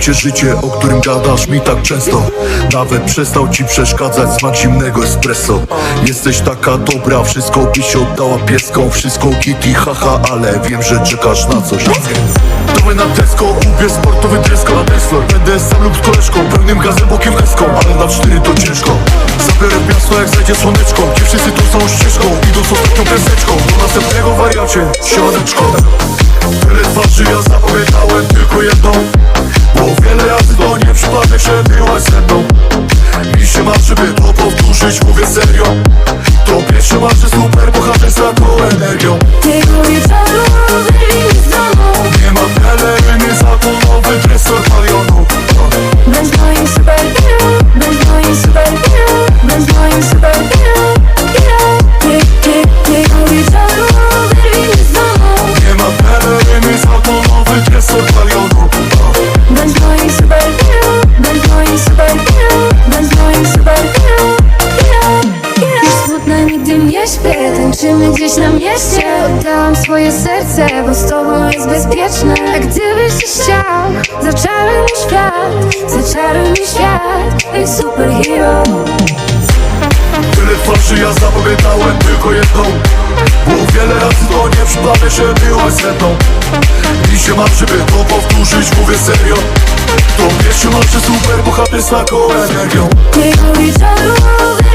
cię życie, o którym gadasz mi tak często. Nawet przestał ci przeszkadzać smak zimnego espresso. Jesteś taka dobra, wszystko byś oddała pieską. Wszystko kitty, haha, ale wiem, że czekasz na coś. Dawaj na Tesco, ubierz sportowy dresko na Tesla Będę sam lub z koleżką, pełnym gazem bokiem eską Ale na cztery to ciężko. Zabiorę miasto jak zajdzie słoneczko. Gdzie wszyscy tą samą ścieżką, idą z ostatnią pęseczką Do następnego wariacie, siemaneczko. Tyle twarzy ja zapamiętałem tylko jedną przypadek, że byłaś ze mną. Mi się marzy, by to powtórzyć, mówię serio. To pierwszy marzy super bohater Tańczymy gdzieś na mieście Oddałam swoje serce Bo z tobą jest bezpieczne? A gdybyś chciał Zaczaruj mi świat Zaczaruj mi świat Jak superhero. Tyle twarzy ja zapamiętałem tylko jedną. Bo wiele razy to nie przypadek, że byłaś ze mną. Mi się marzy, by to powtórzyć, mówię serio. To pierwszy marzy super bohater z taką energią. Tego wieczoru